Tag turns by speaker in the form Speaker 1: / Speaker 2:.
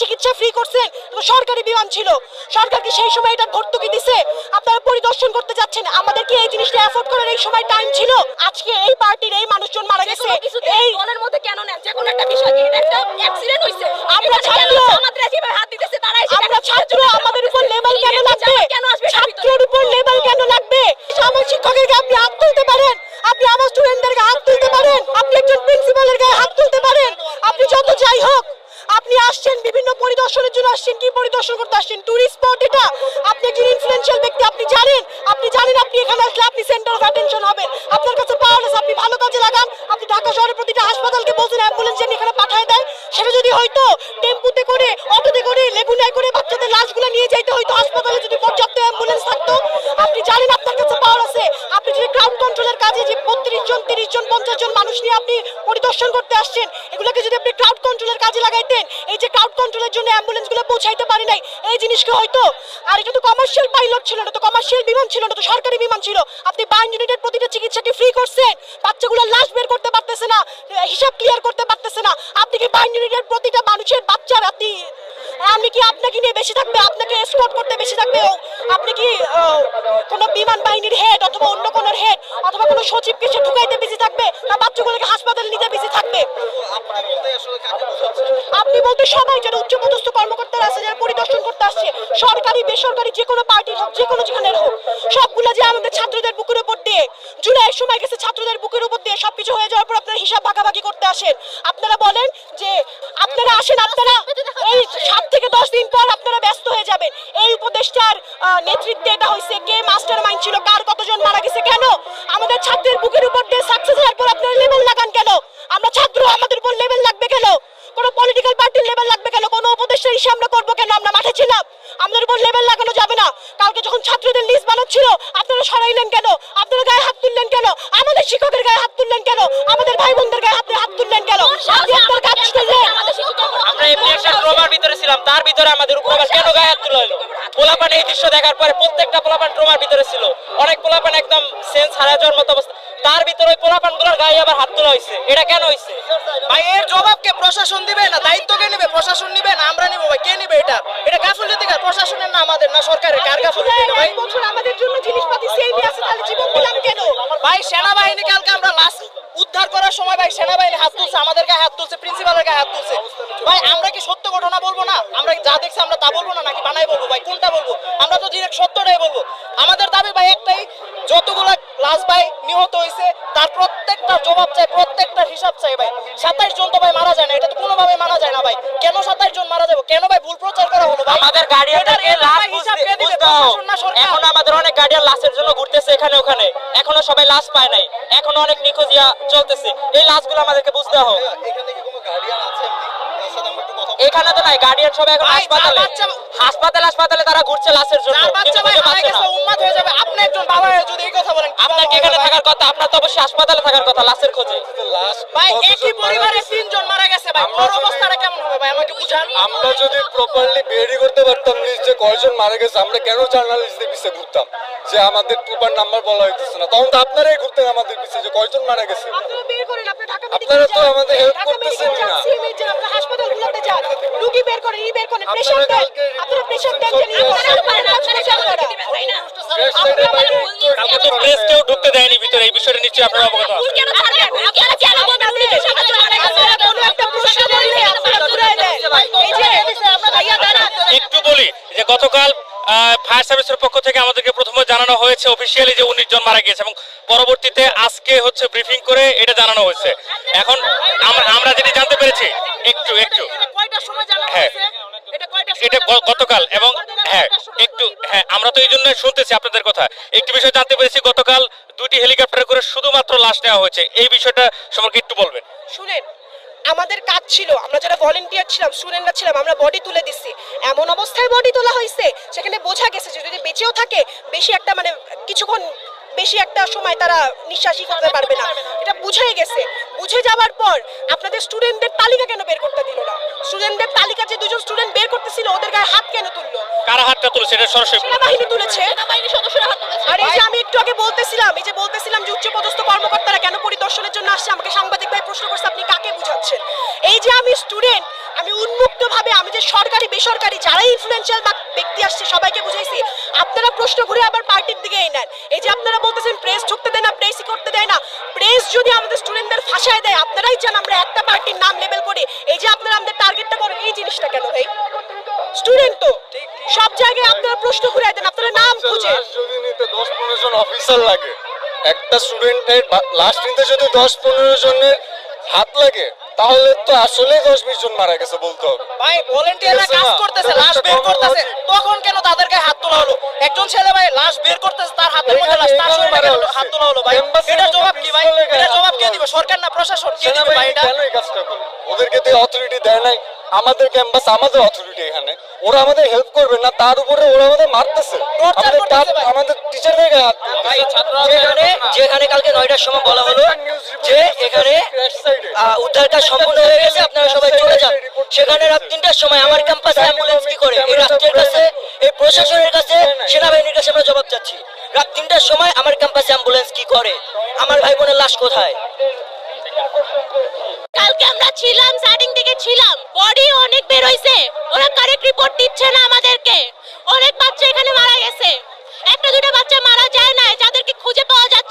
Speaker 1: চিকিৎসা ফ্রি করছেন সরকারি বিমান ছিল। সরকার কি সেই সময় এটা ভর্তুকি দিছে? আপনারা পরিদর্শন করতে যাচ্ছেন। আমাদের কি এই জিনিসটা এফোর্ড করার এই সময় টাইম ছিল? আজকে এই পার্টির এই মানুষজন মারা গেছে। এই
Speaker 2: দলের মধ্যে কেন নেন? যে কোনো একটা বিষয়। একটা অ্যাক্সিডেন্ট হইছে।
Speaker 1: আমরা ছাত্র।
Speaker 2: আমাদের যেভাবে হাত দিতেছে তারা এসে
Speaker 1: আমরা ছাত্র আমাদের উপর লেভেল কেন লাগবে?
Speaker 2: কেন আসবে
Speaker 1: ছাত্রের উপর লেভেল কেন লাগবে? আমার শিক্ষকের আপনি হাত তুলতে পারেন। আপনি আমার স্টুডেন্টদের হাত তুলতে পারেন আপনি একজন প্রিন্সিপালের গায়ে হাত তুলতে পারেন আপনি যত যাই হোক আপনি আসছেন বিভিন্ন পরিদর্শনের জন্য আসছেন, কি পরিদর্শন করতে আসছেন? টুরিস্ট স্পট এটা? আপনি একজন ইনফ্লুয়েন্সিয়াল ব্যক্তি, আপনি জানেন? আপনি জানেন আপনি এখানে আসলে আপনি সেন্টার অফ অ্যাটেনশন হবেন। আপনার কাছে পাওয়ার আছে, আপনি ভালো কাজে লাগান। আপনি ঢাকা শহরের প্রতিটা হাসপাতালকে বলছেন অ্যাম্বুলেন্স যেন এখানে পাঠায় দেয়। সেটা যদি হয়তো টেম্পুতে করে, অটোতে করে লেগুনায় করে বাচ্চাদের লাশগুলো নিয়ে যাইতে হয়তো, হাসপাতালে যদি পর্যাপ্ত অ্যাম্বুলেন্স জন মানুষ নিয়ে আপনি পরিদর্শন করতে আসছেন, এগুলোকে যদি আপনি ক্রাউড কন্ট্রোলের কাজে লাগাইতেন, এই যে ক্রাউড কন্ট্রোলের জন্য অ্যাম্বুলেন্সগুলো পৌঁছাইতে পারি নাই, এই জিনিসকে হয়তো, আর তো কমার্শিয়াল পাইলট ছিল না, তো কমার্শিয়াল বিমান ছিল না, তো সরকারি বিমান ছিল, আপনি বাইন ইউনিটের প্রতিটা চিকিৎসাকে ফ্রি করছেন, বাচ্চাগুলোর লাশ বের করতে পারতেছে না হিসাব ক্লিয়ার করতে পারতেছে না, আপনি কি বাইন ইউনিটের প্রতিটা মানুষের বাচ্চার আপনি আমি কি আপনাকে নিয়ে বেশি থাকবে? আপনাকে এসকর্ট করতে বেশি থাকবে? আপনি কি কোনো বিমান বাহিনীর হেড অথবা অন্য কোনো হেড অথবা কোনো সচিবকে সে ঢুকাইতে বেশি থাকবে? না বাচ্চাগুলোকে হাসপাতালে নিতে বেশি থাকবে আপনি বলতে সবাই যারা উচ্চপদস্থ কর্মকর্তারা আছে, যারা পরিদর্শন করতে আসছে, সরকারি, বেসরকারি যে কোনো পার্টির হোক যে কোনো যেখানের হোক, সবগুলো যে আমাদের ছাত্রদের বুকের উপর দিয়ে, জুলাইয়ের সময় গেছে ছাত্রদের বুকের উপর দিয়ে সবকিছু হয়ে যাওয়ার পর আপনারা হিসাব ভাগাভাগি করতে আসেন। আপনারা বলেন যে আপনারা আসেন, আপনারা এই সাত থেকে দশ দিন পর আপনারা ব্যস্ত হয়ে যাবেন। এই উপদেষ্টার নেতৃত্বে এটা হয়েছে কে মাস্টার মাইন্ড ছিল? কার কতজন মারা গেছে? কেন? আমাদের ছাত্রের বুকের উপর দিয়ে সাকসেস হওয়ার পর আপনারা লেভেল লাগান কেন? আমরা ছাত্র, আমাদের উপর লেভেল লাগবে কোনো? পলিটিক্যাল পার্টির লেভেল লাগবে কেন? কোনো উপদেষ্টা হিসেবে আমরা করব কেন? আমরা মাঠে ছিলাম। আমাদের উপর লেভেল লাগানো যাবে না। কালকে যখন ছাত্রদের লিস্ট বানাচ্ছিল আপনারা সরাইলেন কেন? আপনারা গায়ে হাত তুললেন কেন? আমাদের শিক্ষকের গায়ে হাত তুললেন কেন? আমাদের ভাই বোনদের গায়ে হাত হাত তুললেন কেন? আপনি আপনার কাজ করলেন।
Speaker 3: আমরা এমনি একটা ট্রমার ভিতরে ছিলাম। তার ভিতরে আমাদের উপর আবার কেন গায়ে হাত তুলে পোলাপান এই দৃশ্য দেখার পরে প্রত্যেকটা পোলাপান ট্রমার ভিতরে ছিল। অনেক পোলাপান একদম সেন্স হারা যাওয়ার মতো অবস্থা তার ভিতরে ওই পোলাপানগুলোর গায়ে আবার হাত তোলা হয়েছে। এটা কেন হয়েছে?
Speaker 4: ভাই এর জবাব কে প্রশাসন দিবে না? দায়িত্ব কে নেবে? প্রশাসন নিবে না? আমরা নিব ভাই। কে নিবে এটা? এটা গাফিলতি কার? প্রশাসনের না আমাদের না সরকারের? কার গাফিলতি ভাই
Speaker 1: বছর আমাদের জন্য জিনিসপাতি সেল আছে তাহলে জীবন দিলাম কেন?
Speaker 4: ভাই সেনাবাহিনী কালকে আমরা লাশ উদ্ধার করার সময় ভাই সেনাবাহিনী হাত তুলছে আমাদের গায়ে হাত তুলছে প্রিন্সিপালের গায়ে হাত তুলছে। ভাই আমরা কি সত্য ঘটনা বলব না? আমরা যা দেখছি আমরা তা বলব না? নাকি বানাই বলব? ভাই কোনটা বলব? আমরা তো ডিরেক্ট সত্যটাই বলব। আমাদের দাবি লাশ ভাই নিহত হয়েছে তার প্রত্যেকটা জবাব চাই প্রত্যেকটা হিসাব চাই ভাই। সাতাইশ জন তো ভাই মারা যায় না এটা তো কোনোভাবে মানা যায় না ভাই। কেন সাতাইশ জন মারা যাব? কেন ভাই ভুল প্রচার করা হলো ভাই?
Speaker 3: আমাদের গার্ডিয়ানটাকে লাশ
Speaker 4: এটার হিসাব কে দিবে?
Speaker 3: বুঝতে দাও
Speaker 4: প্রশাসন না সরকার?
Speaker 3: এখন আমাদের অনেক গার্ডিয়ান লাশের জন্য ঘুরতেছে এখানে ওখানে। এখনও সবাই লাশ পায় নাই। এখনও অনেক নিখোঁজিয়া চলতেছে। এই লাশগুলো আমাদেরকে বুঝতে হবে। এখানে তো নাই গার্ডিয়ান সবাই এখন হাসপাতালে।
Speaker 4: বাচ্চা-
Speaker 3: হাসপাতালে হাসপাতালে তারা ঘুরছে লাশের জন্য।
Speaker 4: বাচ্চা ভাই
Speaker 3: খুঁজে
Speaker 4: হারাই গেছে উম্মাদ হয়ে যাবে। আপনি একজন বাবা হয়ে যদি এই কথা বলেন
Speaker 3: আপনার কি এখানে থাকার কথা? আপনার তো অবশ্যই হাসপাতালে থাকার কথা লাশের খোঁজে।
Speaker 4: ভাই একই পরিবারে তিনজন মারা গেছে ভাই। ওর অবস্থাটা কেমন হবে ভাই? আমাকে বুঝান।
Speaker 5: আমরা যদি প্রপারলি বেরি করতে পারতাম নিজ যে কয়জন মারা গেছে আমরা কেন জার্নালিস্টদের ঘুরতাম? যে আমাদের টুপার নাম্বার বলা হইতেছে না। তখন তো আপনারাই ঘুরতেন আমাদের পিছিয়ে যে কয়জন মারা গেছে।
Speaker 1: আপনারা
Speaker 5: তো আমাদের help
Speaker 1: ঢাকা
Speaker 5: করতেছেন
Speaker 1: মেডিকেল যান
Speaker 5: না।
Speaker 1: সিএমএ যান আপনি হাসপাতালগুলোতে যান দেন আপনারা দেন যে আপনারা পারেন আপনারা চান করা
Speaker 2: তাই না
Speaker 5: Yes, sir,
Speaker 2: আমরা
Speaker 5: ভাই,
Speaker 2: ভুল নিয়েছি,
Speaker 5: কালকে
Speaker 2: আমরা
Speaker 5: তো
Speaker 2: ভুল
Speaker 5: press
Speaker 2: নিয়েছি।
Speaker 5: কেউ
Speaker 3: ঢুকতে দেয়নি ভিতরে এই বিষয়টা নিশ্চয়ই আপনারা অবগত
Speaker 2: ভুল কেন ছাড়বেন? আপনারা কেন বলবেন পুলিশের সাথে চলে গেছে
Speaker 1: কোনো একটা প্রশ্ন করলে আপনারা ঘুরায় দেন। এই যে
Speaker 6: একটু বলি যে গতকাল ফায়ার সার্ভিসের পক্ষ থেকে আমাদেরকে প্রথমে জানানো হয়েছে অফিসিয়ালি যে উনিশ জন মারা গিয়েছে এবং পরবর্তীতে আজকে হচ্ছে ব্রিফিং করে এটা জানানো হয়েছে। এখন আমরা যেটি জানতে পেরেছি, একটু একটু। হ্যাঁ। গতকাল এবং হ্যাঁ একটু হ্যাঁ আমরা তো এই শুনতেছি আপনাদের কথা। জানতে পেরেছি, গতকাল দুটি হেলিকপ্টার করে শুধুমাত্র লাশ নেওয়া হয়েছে। এই বিষয়টা সম্পর্কে একটু বলবেন।
Speaker 1: শুনেন, আমাদের কাজ ছিল, আমরা যারা ভলেন্টিয়ার ছিলাম ছিলাম, আমরা বডি তুলে দিচ্ছি এমন অবস্থায় বডি তোলা হয়েছে, সেখানে বোঝা গেছে যে যদি বেঁচেও থাকে, বেশি একটা মানে কিছুক্ষণ বেশি একটা সময় তারা নিঃশ্বাসই করতে পারবে না। এটা বুঝে গেছে। বুঝে যাওয়ার পর আপনাদের স্টুডেন্টদের তালিকা কেন বের করতে দিল না? স্টুডেন্টদের তালিকা যে দুজন স্টুডেন্ট বের করতেছিল ওদের গায়ে হাত কেন তুললো?
Speaker 6: কারা হাতটা তুলেছে এটা সরাসরি
Speaker 1: সেনাবাহিনী তুলেছে।
Speaker 2: সেনাবাহিনীর সদস্যরা হাত তুলেছে।
Speaker 1: আর এই যে আমি একটু আগে বলতেছিলাম এই যে বলতেছিলাম যে উচ্চপদস্থ কর্মকর্তারা কেন পরিদর্শনের জন্য আসছে আমাকে সাংবাদিক ভাই প্রশ্ন করছে আপনি কাকে বুঝাচ্ছেন? এই যে আমি স্টুডেন্ট আমি উন্মুক্ত ভাবে আমি যে সরকার বেসরকারি যারা ইনফ্লুয়েন্সিয়াল ব্যক্তি আসছে সবাইকে বুঝাইছি। আপনারা প্রশ্ন ঘুরে আবার পার্টির দিকে এই নেন। এই যে আপনারা বলতেছেন প্রেস ঢুকতে দেয় না প্রেসই করতে দেয় না। প্রেস যদি আমাদের স্টুডেন্টদের ফাঁসায় দেয় আপনারাই চান আমরা একটা পার্টির নাম লেবেল করি এই যে আপনারা আমাদের টার্গেটটা করেন এই জিনিসটা কেন ভাই? স্টুডেন্ট তো সব জায়গায় আপনারা প্রশ্ন ঘুরে দেন আপনারা নাম খুঁজে।
Speaker 5: যদি নিতে দশ পনেরো জন অফিসার লাগে একটা স্টুডেন্টের লাস্ট নিতে যদি দশ পনেরো জনের হাত লাগে তাহলে তো আসলে দশ বিশ জন মারা গেছে বলতে হবে।
Speaker 4: ভাই ভলেন্টিয়াররা কাজ করতেছে লাশ বের করতেছে। তখন কেন তাদেরকে হাত তোলা হলো? একজন ছেলে ভাই লাশ বের করতেছে তার হাতের মধ্যে লাশ তার শরীরে
Speaker 5: মারা
Speaker 4: কেন হাত তোলা হলো ভাই। এটা জবাব কি ভাই? এটা জবাব কে দিবে? সরকার না প্রশাসন? কে দিবে ভাই এটা?
Speaker 5: কেন কাজটা করে ওদেরকে তো অথরিটি দেয় নাই আমাদের ক্যাম্পাস আমাদের অথরিটি এখানে। ওরা আমাদের হেল্প করবে না তার উপরে ওরা আমাদের মারতেছে। আমাদের টিচারদের গায়ে হাত
Speaker 3: ভাই ছাত্ররা
Speaker 7: যেখানে কালকে নয়টার সময় বলা হলো যে এখানে উদ্ধার কাজ সম্পূর্ণ হয়ে গেছে আপনারা সবাই চলে যান। সেখানে রাত তিনটার সময় আমার ক্যাম্পাসে অ্যাম্বুলেন্স কি করে? এই রাষ্ট্রের কাছে এই প্রশাসনের কাছে সেনাবাহিনীর কাছে আমরা জবাব চাচ্ছি। রাত তিনটার সময় আমার ক্যাম্পাসে অ্যাম্বুলেন্স কি করে? আমার ভাই বোনের লাশ কোথায়?
Speaker 2: আমরা ছিলাম স্টার্টিং থেকে ছিলাম। বডি অনেক বের হইছে। ওরা কারেক্ট রিপোর্ট দিচ্ছে না আমাদেরকে। অনেক বাচ্চা এখানে মারা গেছে। একটা দুটো বাচ্চা মারা যায় না যাদেরকে খুঁজে পাওয়া যাচ্ছে